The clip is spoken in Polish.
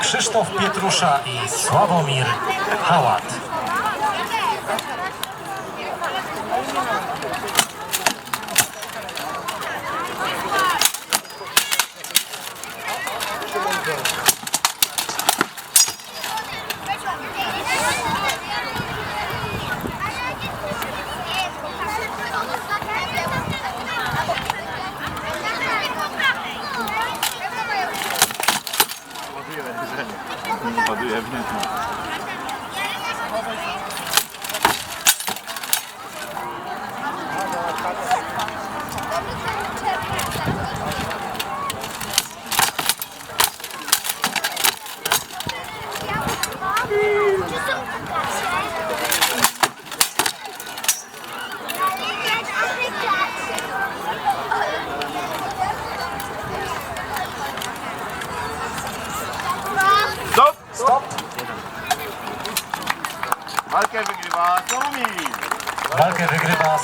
Krzysztof Pietrusza i Sławomir Hałat. Hadi evine. Walkę wygrywa Sławomir. Walkę wygrywa